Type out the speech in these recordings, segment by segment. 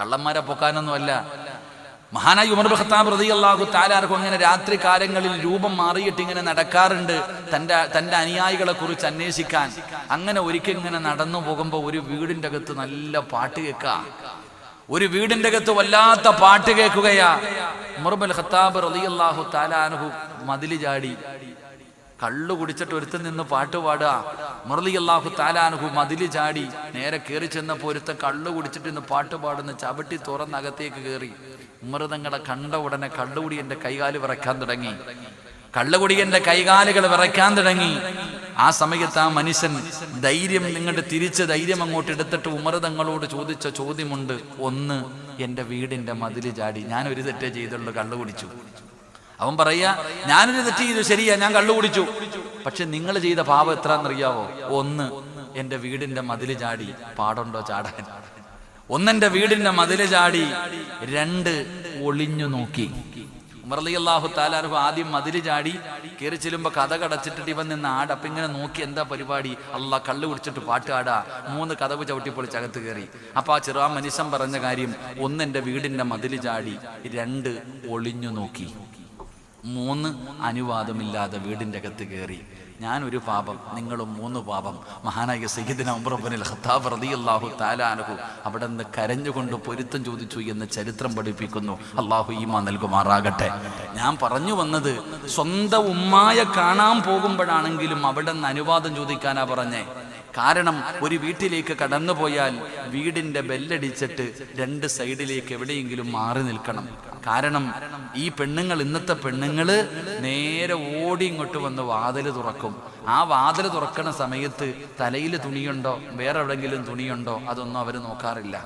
കള്ളന്മാരെ പൊക്കാനൊന്നുമല്ല മഹാനായി ഉമർ ഖത്താബ് അള്ളാഹു താലാർക്കും അങ്ങനെ രാത്രി കാലങ്ങളിൽ രൂപം മാറിയിട്ട് ഇങ്ങനെ നടക്കാറുണ്ട്. തന്റെ തന്റെ അനുയായികളെ കുറിച്ച് അന്വേഷിക്കാൻ. അങ്ങനെ ഒരിക്കൽ ഇങ്ങനെ നടന്നു പോകുമ്പോൾ ഒരു വീടിന്റെ അകത്ത് നല്ല പാട്ട് കേൾക്കാം. ഒരു വീടിന്റെ അകത്ത് വല്ലാത്ത പാട്ട് കേൾക്കുകയാ. ഉമർബൽ ഖത്താബ് അള്ളാഹു താലാൻഹു മതിൽ ചാടി. കള്ളു കുടിച്ചിട്ട് ഒരുത്തൻ നിന്ന് പാട്ട് പാടുക. മുറലി അള്ളാഹു താലാനുഹു മതിൽ ചാടി. നേരെ കയറി ചെന്നപ്പോൾ ഒരുത്തൻ കള്ളു കുടിച്ചിട്ട് ഇന്ന് പാട്ട് പാടുന്ന. ചവിട്ടി തുറന്നകത്തേക്ക് കയറി ഉമൃതങ്ങളെ കണ്ട ഉടനെ കള്ളുകുടി എന്റെ കൈകാൽ വിറയ്ക്കാൻ തുടങ്ങി. കള്ളുകുടി എന്റെ കൈകാലുകൾ വിറയ്ക്കാൻ തുടങ്ങി. ആ സമയത്ത് ആ മനുഷ്യൻ ധൈര്യം നിങ്ങളുടെ തിരിച്ച് ധൈര്യം അങ്ങോട്ട് എടുത്തിട്ട് ഉമൃതങ്ങളോട് ചോദിച്ച ചോദ്യമുണ്ട്. ഒന്ന് എന്റെ വീടിന്റെ മതിൽ ചാടി. ഞാൻ ഒരു തെറ്റേ ചെയ്തുള്ളൂ കള്ളു കുടിച്ചു. അവൻ പറയാ ഞാനൊരു തെറ്റ് ചെയ്തു ശരിയാ ഞാൻ കള്ളു കുടിച്ചു. പക്ഷെ നിങ്ങൾ ചെയ്ത പാപം എത്രയെന്നറിയാവോ ഒന്ന് എന്റെ വീടിന്റെ മതിൽ ചാടി പാടുണ്ടോ ചാടാൻ? ഒന്നെന്റെ വീടിന്റെ മതിൽ ചാടി രണ്ട് ഒളിഞ്ഞു നോക്കി. അള്ളാഹു താലാർഹു ആദ്യം മതിൽ ചാടി കയറി ചെല്ലുമ്പോ കഥ കടച്ചിട്ടിട്ട് ഇവൻ നിന്ന് ആട. അപ്പൊ ഇങ്ങനെ നോക്കി എന്താ പരിപാടി? അല്ല കള്ളു കുടിച്ചിട്ട് പാട്ടാടാ മൂന്ന് കഥവ് ചവിട്ടിപ്പൊളിച്ച് അകത്ത് കയറി അപ്പൊ ആ ചെറു ആ മനുഷ്യൻ പറഞ്ഞ കാര്യം ഒന്ന് എന്റെ വീടിന്റെ മതിൽ ചാടി രണ്ട് ഒളിഞ്ഞു നോക്കി. മൂന്ന് അനുവാദമില്ലാതെ വീടിന്റെ അകത്ത് കയറി. ഞാനൊരു പാപം നിങ്ങളും മൂന്ന് പാപം. മഹാനായ സയ്യിദിന ഹത്താബ് ഖത്താബ് റളിയല്ലാഹു താലാനഹു അവിടെ നിന്ന് കരഞ്ഞുകൊണ്ട് പൊരുത്തം ചോദിച്ചു എന്ന് ചരിത്രം പഠിപ്പിക്കുന്നു. അള്ളാഹു ഈമ നൽകുമാറാകട്ടെ. ഞാൻ പറഞ്ഞു വന്നത് സ്വന്തം ഉമ്മായ കാണാൻ പോകുമ്പോഴാണെങ്കിലും അവിടെ നിന്ന് അനുവാദം ചോദിക്കാനാ പറഞ്ഞേ. കാരണം ഒരു വീട്ടിലേക്ക് കടന്നുപോയാൽ വീടിന്റെ ബെല്ലടിച്ചിട്ട് രണ്ട് സൈഡിലേക്ക് എവിടെയെങ്കിലും മാറി നിൽക്കണം. കാരണം ഈ പെണ്ണുങ്ങൾ ഇന്നത്തെ പെണ്ണുങ്ങൾ നേരെ ഓടി ഇങ്ങോട്ട് വന്ന് വാതിൽ തുറക്കും. ആ വാതിൽ തുറക്കണ സമയത്ത് തലയിൽ തുണിയുണ്ടോ? വേറെ എവിടെങ്കിലും തുണിയുണ്ടോ? അതൊന്നും അവർ നോക്കാറില്ല.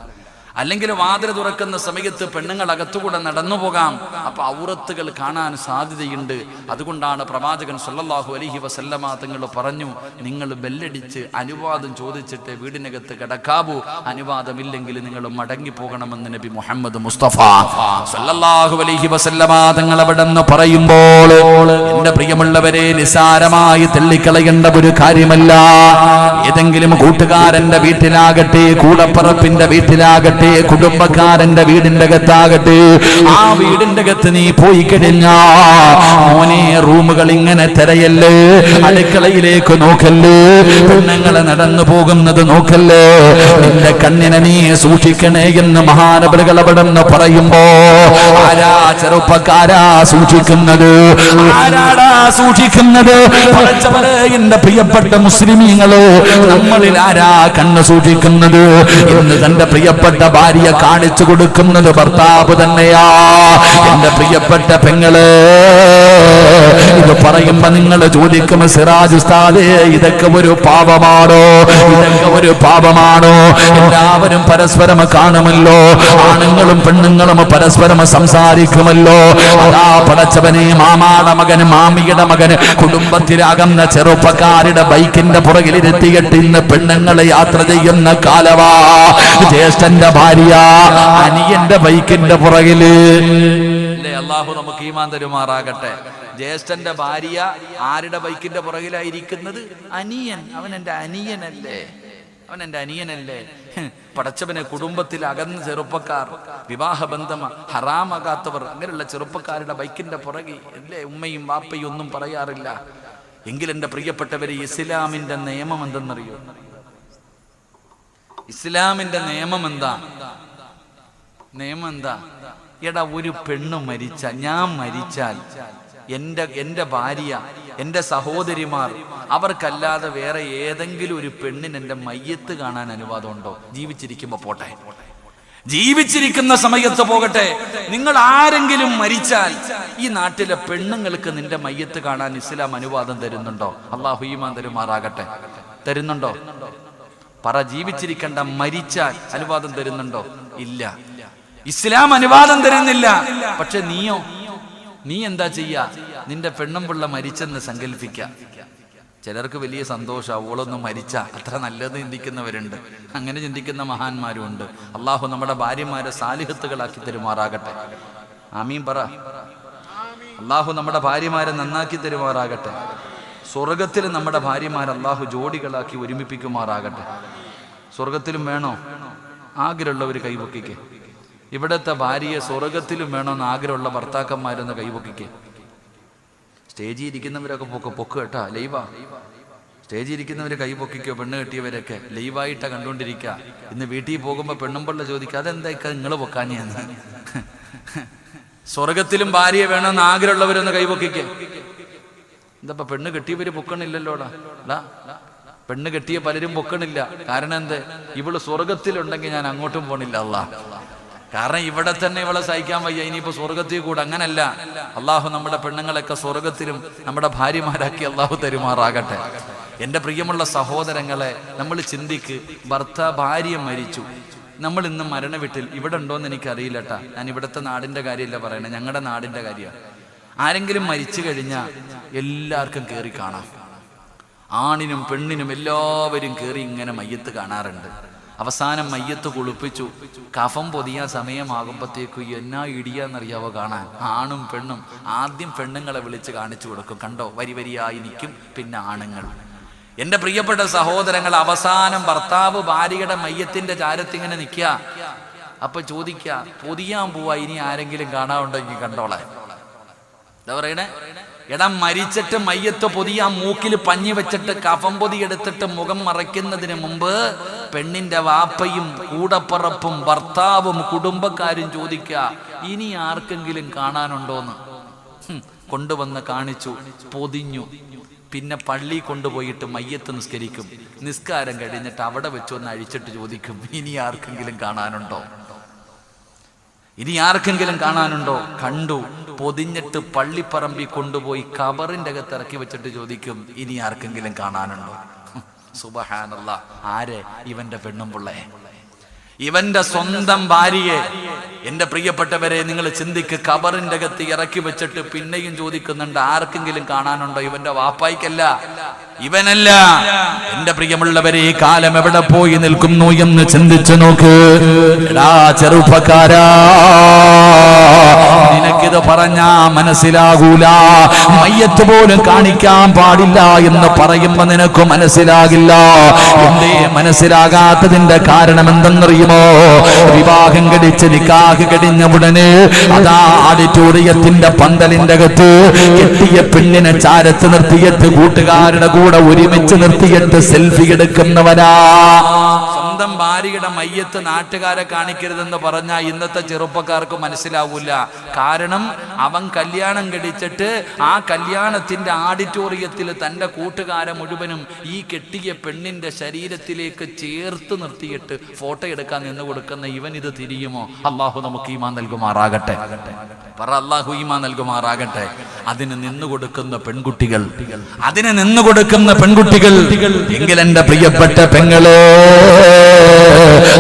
അല്ലെങ്കിൽ വാതിൽ തുറക്കുന്ന സമയത്ത് പെണ്ണുങ്ങൾ അകത്തുകൂടെ നടന്നു പോകാം. അപ്പൊ ഔറത്തുകൾ കാണാൻ സാധ്യതയുണ്ട്. അതുകൊണ്ടാണ് പ്രവാചകൻ സല്ലാഹു അലഹി വസല്ലമ തങ്ങൾ പറഞ്ഞു നിങ്ങൾ ബെല്ലടിച്ച് അനുവാദം ചോദിച്ചിട്ട് വീടിനകത്ത് കിടക്കാവൂ. അനുവാദമില്ലെങ്കിൽ നിങ്ങൾ മടങ്ങി പോകണമെന്ന് നബി മുഹമ്മദ് മുസ്തഫ. സല്ലല്ലാഹു അലൈഹി വസല്ലമ തങ്ങൾ അവിടെ പറയുമ്പോൾ എന്റെ പ്രിയമുള്ളവരെ നിസാരമായി തള്ളിക്കളയേണ്ട ഒരു കാര്യമല്ല. ഏതെങ്കിലും കൂട്ടുകാരന്റെ വീട്ടിലാകട്ടെ കൂടപ്പറപ്പിന്റെ വീട്ടിലാകട്ടെ കുടുംബക്കാരന്റെ വീടിന്റെ അകത്താകട്ടെ. ആ വീടിന്റെ അകത്ത് നീ പോയി കഴിഞ്ഞാ മോനെ റൂമുകൾ ഇങ്ങനെ തിരയല്ലേ? അടുക്കളയിലേക്ക് നോക്കല്ലേ? പെണ്ണുങ്ങളെ നടന്നു പോകുന്നത് നോക്കല്ലേ? നിന്റെ കണ്ണിനെ നീ സൂക്ഷിക്കണേ എന്ന് മഹാനബലുകൾ അവിടെ നിന്ന് പറയുമ്പോ ആരാ ചെറുപ്പക്കാരാ സൂക്ഷിക്കുന്നത്? ആരാടാ സൂക്ഷിക്കുന്നത്? എന്റെ പ്രിയപ്പെട്ട മുസ്ലിമീങ്ങൾ നമ്മളിൽ ആരാ കണ്ണ് സൂക്ഷിക്കുന്നത്? എന്ന് തന്റെ പ്രിയപ്പെട്ട ഭാര്യ കാണിച്ചു കൊടുക്കുന്നത് ഭർത്താവ് തന്നെയാ. എന്റെ പ്രിയപ്പെട്ട പെങ്ങൾ ഇത് പറയുമ്പോ നിങ്ങൾ ചോദിക്കും സിറാജ് ഉസ്താദേ ഇതൊക്കെ ഒരു പാപമാണോ? ഇതൊക്കെ ഒരു പാപമാണോ? എല്ലാവരും പരസ്പരം കാണുമല്ലോ. ആണുങ്ങളും പെണ്ണുങ്ങളും പരസ്പരം സംസാരിക്കുമല്ലോ. അതാ പടച്ചവനെ മാമാടെ മകന് മാമിയുടെ മകന് കുടുംബത്തിലാകുന്ന ചെറുപ്പക്കാരുടെ ബൈക്കിന്റെ പുറകിലിരുത്തിയിട്ട് ഇന്ന് പെണ്ണുങ്ങളെ യാത്ര ചെയ്യുന്ന കാലവാ. ജ്യേഷ്ഠന്റെ ഭാര്യ അനിയന്റെ ബൈക്കിന്റെ പുറകിൽ. അള്ളാഹു നമുക്ക് ഈമാൻ തരുമാറാകട്ടെ. ജ്യേഷ്ഠന്റെ ഭാര്യ ആരുടെ ബൈക്കിന്റെ പുറകിലായിരിക്കുന്നത്? അനിയൻ. അവൻ എന്റെ അനിയനല്ലേ? അവൻ എന്റെ അനിയനല്ലേ? പടച്ചവനെ കുടുംബത്തിൽ അകന്ന ചെറുപ്പക്കാർ വിവാഹബന്ധം ഹറാമാകാത്തവർ അങ്ങനെയുള്ള ചെറുപ്പക്കാരുടെ ബൈക്കിന്റെ പുറകെ അല്ലേ ഉമ്മയും വാപ്പയും ഒന്നും പറയാറില്ല. എങ്കിലെന്റെ പ്രിയപ്പെട്ടവര് ഇസ്ലാമിന്റെ നിയമം എന്തെന്നറിയോ? ഇസ്ലാമിന്റെ നിയമം എന്താ? നിയമം എന്താ? എടാ ഒരു പെണ്ണ് മരിച്ച ഞാൻ മരിച്ചാൽ എന്റെ എന്റെ ഭാര്യ എന്റെ സഹോദരിമാർ അവർക്കല്ലാതെ വേറെ ഏതെങ്കിലും ഒരു പെണ്ണിന് എന്റെ മയ്യത്ത് കാണാൻ അനുവാദമുണ്ടോ ജീവിച്ചിരിക്കുമ്പോ പോട്ടെ. ജീവിച്ചിരിക്കുന്ന സമയത്ത് പോകട്ടെ. നിങ്ങൾ ആരെങ്കിലും മരിച്ചാൽ ഈ നാട്ടിലെ പെണ്ണുങ്ങൾക്ക് നിന്റെ മയ്യത്ത് കാണാൻ ഇസ്ലാം അനുവാദം തരുന്നുണ്ടോ? അള്ളാഹു തരുമാറാകട്ടെ. തരുന്നുണ്ടോ? പറ ജീവിച്ചിരിക്കേണ്ട മരിച്ചാൽ അനുവാദം തരുന്നുണ്ടോ? ഇല്ല. ഇസ്ലാം അനുവാദം തരുന്നില്ല. പക്ഷെ നീയോ? നീ എന്താ ചെയ്യ? നിന്റെ പെണ്ണും പിള്ള മരിച്ചെന്ന് സങ്കല്പിക്ക. ചിലർക്ക് വലിയ സന്തോഷം. അവളൊന്നും മരിച്ച. അത്ര നല്ലത് ചിന്തിക്കുന്നവരുണ്ട്. അങ്ങനെ ചിന്തിക്കുന്ന മഹാന്മാരും ഉണ്ട് അള്ളാഹു നമ്മുടെ ഭാര്യമാരെ സാലിഹത്തുകളാക്കി തരുമാറാകട്ടെ. ആമീൻ പറ. അള്ളാഹു നമ്മുടെ ഭാര്യമാരെ നന്നാക്കി തരുമാറാകട്ടെ. സ്വർഗത്തിൽ നമ്മുടെ ഭാര്യമാരെ അള്ളാഹു ജോഡികളാക്കി ഒരുമിപ്പിക്കുമാറാകട്ടെ. സ്വർഗത്തിലും വേണോ? ആഗ്രഹമുള്ളവർ കൈവക്കിക്ക്. ഇവിടുത്തെ ഭാര്യയെ സ്വർഗത്തിലും വേണമെന്ന് ആഗ്രഹമുള്ള ഭർത്താക്കന്മാരെന്ന് കൈപൊക്കിക്കേ സ്റ്റേജിൽ ഇരിക്കുന്നവരൊക്കെ പൊക്ക പൊക്ക് കേട്ടാ ലൈവാ. സ്റ്റേജിൽ ഇരിക്കുന്നവർ കൈ പൊക്കിക്കോ പെണ്ണ് കെട്ടിയവരൊക്കെ? ലൈവായിട്ടാ കണ്ടുകൊണ്ടിരിക്കുക ഇന്ന് വീട്ടിൽ പോകുമ്പോൾ പെണ്ണുമ്പള്ള ചോദിക്കുക അതെന്തായിക്കാ നിങ്ങൾ പൊക്കാഞ്ഞെന്ന് സ്വർഗത്തിലും ഭാര്യയെ വേണമെന്ന് ആഗ്രഹമുള്ളവരൊന്ന് കൈ പൊക്കിക്കേ എന്താ പെണ്ണ് കെട്ടിയവര് പൊക്കണില്ലല്ലോടാ. പെണ്ണ് കെട്ടിയ പലരും പൊക്കണില്ല. കാരണം എന്ത്? ഇവൾ സ്വർഗത്തിലുണ്ടെങ്കിൽ ഞാൻ അങ്ങോട്ടും പോണില്ല അള്ളാ കാരണം ഇവിടെ തന്നെ ഇവളെ സഹിക്കാൻ വയ്യ. ഇനിയിപ്പോ സ്വർഗത്തിൽ കൂടെ അങ്ങനല്ല. അള്ളാഹു നമ്മുടെ പെണ്ണുങ്ങളൊക്കെ സ്വർഗത്തിലും നമ്മുടെ ഭാര്യമാരാക്കി അള്ളാഹു തരുമാറാകട്ടെ. എന്റെ പ്രിയമുള്ള സഹോദരങ്ങളെ നമ്മൾ ചിന്തിക്ക് ഭർത്ത ഭാര്യ മരിച്ചു. നമ്മൾ ഇന്ന് മരണ വീട്ടിൽ ഇവിടെ ഉണ്ടോന്ന് എനിക്ക് അറിയില്ലട്ടാ ഞാൻ ഇവിടുത്തെ നാടിന്റെ കാര്യമല്ല പറയണേ. ഞങ്ങളുടെ നാടിന്റെ കാര്യമാണ്. ആരെങ്കിലും മരിച്ചു കഴിഞ്ഞാൽ എല്ലാവർക്കും കയറി കാണാം. ആണിനും പെണ്ണിനും എല്ലാവരും കയറി ഇങ്ങനെ മയ്യത്ത് കാണാറുണ്ട്. അവസാനം മയ്യത്ത് കുളിപ്പിച്ചു. കഫം പൊതിയാൻ സമയമാകുമ്പോഴത്തേക്കും എന്നാ ഇടിയാന്നറിയാവോ കാണാൻ? ആണും പെണ്ണും ആദ്യം പെണ്ണുങ്ങളെ വിളിച്ച് കാണിച്ചു കൊടുക്കും. കണ്ടോ? വരി വരിയായി നിൽക്കും പിന്നെ ആണുങ്ങൾ. എന്റെ പ്രിയപ്പെട്ട സഹോദരങ്ങൾ അവസാനം ഭർത്താവ് ഭാര്യയുടെ മയ്യത്തിന്റെ ചാരത്തിങ്ങനെ നിൽക്കുക. അപ്പൊ ചോദിക്കുക പൊതിയാൻ പോവാ? ഇനി ആരെങ്കിലും കാണാറുണ്ടെങ്കിൽ കണ്ടോളെ എന്താ പറയണേ? എടാ മരിച്ചിട്ട് മയ്യത്ത് പൊതിയാ മൂക്കിൽ പഞ്ഞി വെച്ചിട്ട് കഫം പൊതി എടുത്തിട്ട് മുഖം മറയ്ക്കുന്നതിന് മുമ്പ് പെണ്ണിന്റെ വാപ്പയും കൂടപ്പറപ്പും ഭർത്താവും കുടുംബക്കാരും ചോദിക്കുക ഇനി ആർക്കെങ്കിലും കാണാനുണ്ടോന്ന്? കൊണ്ടുവന്ന് കാണിച്ചു പൊതിഞ്ഞു. പിന്നെ പള്ളി കൊണ്ടുപോയിട്ട് മയ്യത്ത് നിസ്കരിക്കും. നിസ്കാരം കഴിഞ്ഞിട്ട് അവിടെ വെച്ചൊന്ന് അഴിച്ചിട്ട് ചോദിക്കും ഇനി ആർക്കെങ്കിലും കാണാനുണ്ടോ? ഇനി ആർക്കെങ്കിലും കാണാനുണ്ടോ? കണ്ടു. പൊതിഞ്ഞിട്ട് പള്ളിപ്പറമ്പി കൊണ്ടുപോയി കബറിന്റെ അകത്ത് ഇറക്കി വെച്ചിട്ട് ചോദിക്കും ഇനി ആർക്കെങ്കിലും കാണാനുണ്ടോ? സുബഹാനല്ല. ആരെ? ഇവന്റെ പെണ്ണും പിള്ളേ ഇവന്റെ സ്വന്തം ഭാര്യയെ. എന്റെ പ്രിയപ്പെട്ടവരെ നിങ്ങൾ ചിന്തിക്ക് കബറിന്റെ അകത്ത് ഇറക്കി വെച്ചിട്ട് പിന്നെയും ചോദിക്കുന്നുണ്ട് ആർക്കെങ്കിലും കാണാനുണ്ടോ? ഇവന്റെ വാപ്പായിക്കല്ല. ഇവനല്ല. എന്റെ പ്രിയമുള്ളവരെ ഈ കാലം എവിടെ പോയി നിൽക്കുന്നു എന്ന് ചിന്തിച്ചു നോക്ക്. ചെറുപ്പക്കാരാ. പറഞ്ഞാ മനസ്സിലാകൂല. മയ്യത്ത് പോലും കാണിക്കാൻ പാടില്ല എന്ന് പറയുമ്പോ നിനക്ക് മനസ്സിലാകില്ല. എന്തേ മനസ്സിലാകാത്തതിന്റെ കാരണം എന്തെന്നറിയുമോ? വിവാഹം കടിച്ച് നിക്കാഹ് കടിഞ്ഞ ഉടനെ അതാ ആഡിറ്റോറിയത്തിന്റെ പന്തലിന്റെ അകത്ത് കെട്ടിയ പെണ്ണിനെ ചാരത്ത് നിർത്തിയിട്ട് കൂട്ടുകാരുടെ കൂടെ ഒരുമിച്ച് നിർത്തിയിട്ട് സെൽഫി എടുക്കുന്നവനാ. സ്വന്തം ഭാര്യയുടെ മയ്യത്ത് നാട്ടുകാരെ കാണിക്കരുതെന്ന് പറഞ്ഞാൽ ഇന്നത്തെ ചെറുപ്പക്കാർക്ക് മനസ്സിലാവൂല. കാരണം അവൻ കല്യാണം കഴിച്ചിട്ട് ആ കല്യാണത്തിന്റെ ആഡിറ്റോറിയത്തിൽ തന്റെ കൂട്ടുകാരെ മുഴുവനും ഈ കെട്ടിയ പെണ്ണിന്റെ ശരീരത്തിലേക്ക് ചേർത്ത് നിർത്തിയിട്ട് ഫോട്ടോ എടുക്കാൻ നിന്ന് കൊടുക്കുന്ന ഇവൻ ഇത് തിരിയുമോ? അള്ളാഹു നമുക്ക് ഈമാ നൽകുമാറാകട്ടെ. പറ അള്ളാഹു ഈമാ നൽകുമാറാകട്ടെ. അതിന് നിന്നു കൊടുക്കുന്ന പെൺകുട്ടികൾ അതിന് നിന്നു കൊടുക്കുന്ന പെൺകുട്ടികൾ എങ്കിൽ എന്റെ പ്രിയപ്പെട്ട പെങ്ങളെ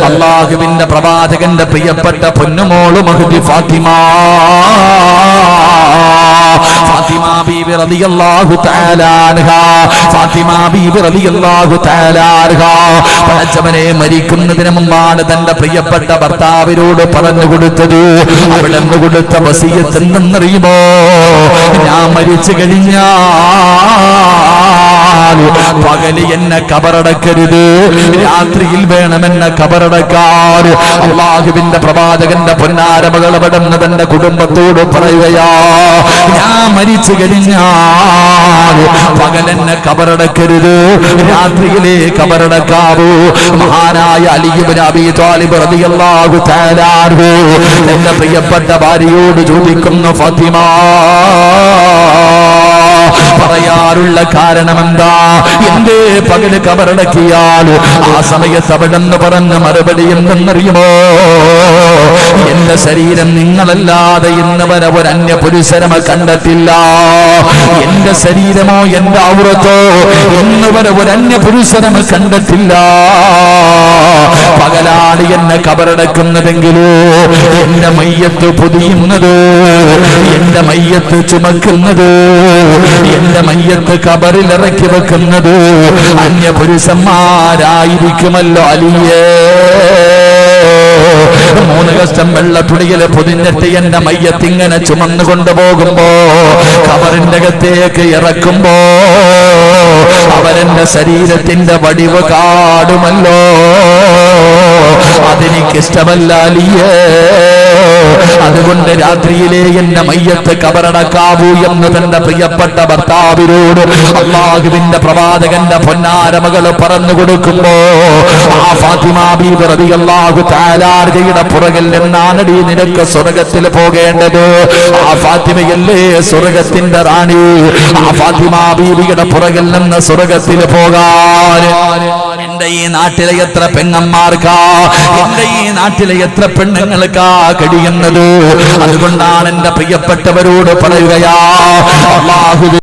അള്ളാഹുവിന്റെ പ്രവാചകന്റെ പ്രിയപ്പെട്ട പൊന്നുമോൾ മഹദി ഫാത്തിമ. ഫാത്തിമ ബീബി റളിയല്ലാഹു തആല ഫാത്തിമ ബീബി റളിയല്ലാഹു തആല അൻഹാ. പടച്ചവനെ മരിക്കുന്നതിന് മുമ്പാണ് തന്റെ പ്രിയപ്പെട്ട ഭർത്താവിനോട് പറഞ്ഞു കൊടുത്തത്. അവിടെ കൊടുത്ത വസിയത്ത് എന്തെന്നറിയുമോ? ഞാൻ മരിച്ചു കഴിഞ്ഞാൽ പകൽ എന്നെ കബറടക്കരുത്. രാത്രിയിൽ വേണം എന്നെ കബറടക്കാൻ അള്ളാഹുവിന്റെ പ്രവാചകന്റെ പൊന്നാരമകൾ പെടുന്ന തന്റെ കുടുംബത്തോട് പറയുകയാ ഞാൻ മരിച്ചു കഴിഞ്ഞാൽ പകലെന്നെ കബറടക്കരുത്. രാത്രിയിലെ കബറടക്കാവൂ. മഹാനായ അലിബിൻ അബി എന്റെ പ്രിയപ്പെട്ട ഭാര്യയോട് ചോദിക്കുന്നു ഫാത്തിമ പറയാറുള്ള കാരണം എന്താ എന്റെ പകൽ കബറടക്കിയാൽ ആ സമയത്ത് അവിടെന്ന് പറഞ്ഞ മറുപടി എന്തെന്നറിയുമോ? എന്റെ ശരീരം നിങ്ങളല്ലാതെ ഇന്ന് വരെ ഒരു അന്യ പുരുഷരമ കണ്ടെത്തില്ല എന്റെ ശരീരമോ എന്റെ ഔറത്തോ ഇന്ന് വരെ ഒരു അന്യ പുരുഷരമ കണ്ടെത്തില്ല പകലാണ് എന്നെ കബറടക്കുന്നതെങ്കിലോ? എന്റെ മയ്യത്ത് പൊതിയുന്നത്? എന്റെ മയ്യത്ത് ചുമക്കുന്നത്? എന്റെ മയ്യത്ത് കബറിൽ ഇറക്കി വെക്കുന്നത് അന്യ പുരുഷന്മാരായിരിക്കുമല്ലോ അലിയേ. മൂന്ന് കഷ്ടം വെള്ള തുണിയിൽ പൊതിഞ്ഞിട്ട് എന്റെ മയ്യത്തിങ്ങനെ ചുമന്നു കൊണ്ടുപോകുമ്പോ കബറിന്റെ അകത്തേക്ക് ഇറക്കുമ്പോ അവരെന്റെ ശരീരത്തിന്റെ വടിവ് കാടുമല്ലോ. അതെനിക്കിഷ്ടമല്ല അലിയേ. രാത്രിയിലെ എന്റെ മയ്യത്ത് കബറടക്കാവൂ എന്ന് തന്റെ പ്രിയപ്പെട്ട ഭർത്താവിനോട് അള്ളാഹുവിന്റെ പ്രവാചകന്റെ പൊന്നാരമകൾ പറഞ്ഞു കൊടുക്കുമ്പോ ആ ഫാത്തിമ ബീബി റളിയല്ലാഹു തആലാർജയുടെ പുറകിൽ നിന്നാണടി നിനക്ക് സ്വർഗത്തിൽ പോകേണ്ടത്? ആ ഫാത്തിമയല്ലേ സ്വർഗത്തിന്റെ റാണി? ആ ഫാത്തിമ ബീബിയുടെ പുറകിൽ നിന്ന് സ്വർഗത്തിൽ പോകാൻ. എന്റെ ഈ നാട്ടിലെ എത്ര പെങ്ങന്മാർക്കാ? എന്റെ ഈ നാട്ടിലെ എത്ര പെണ്ണുങ്ങൾക്കാ കഴിയുന്നത്? അതുകൊണ്ടാണ് എന്റെ പ്രിയപ്പെട്ടവരോട് പറയുകയാ അള്ളാഹു